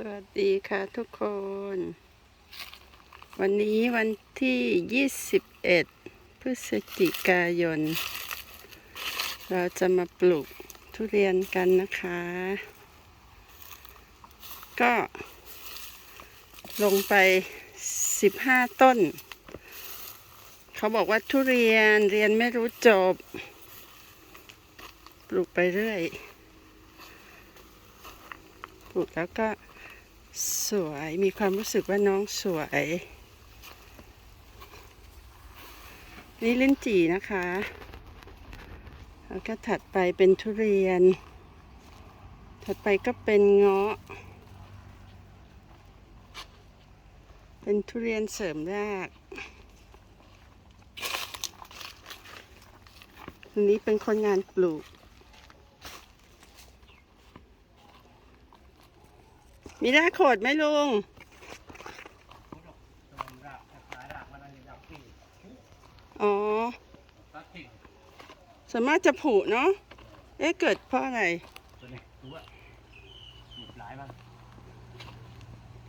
สวัสดีค่ะทุกคน วันนี้วันที่ 21 พฤศจิกายน เราจะมาปลูกทุเรียนกันนะคะ ก็ลงไป 15 ต้น เขาบอกว่าทุเรียนเรียนไม่รู้จบ ปลูกไปเรื่อยปลูกแล้วก็ สวยมีความรู้สึกว่าน้องสวย นี่ลิ้นจี่นะคะ แล้วก็ถัดไปเป็นทุเรียน ถัดไปก็เป็นเงาะ เป็นทุเรียนเสริมรากอันนี้เป็นคนงานปลูก มีรากโขดไหมลุงรากสายรากมันอันนี้รากที่อ๋อส่วนมากจะผุเนาะ เอ๊ะเกิดเพราะอะไรตัวนี้ดูว่าหลายมัน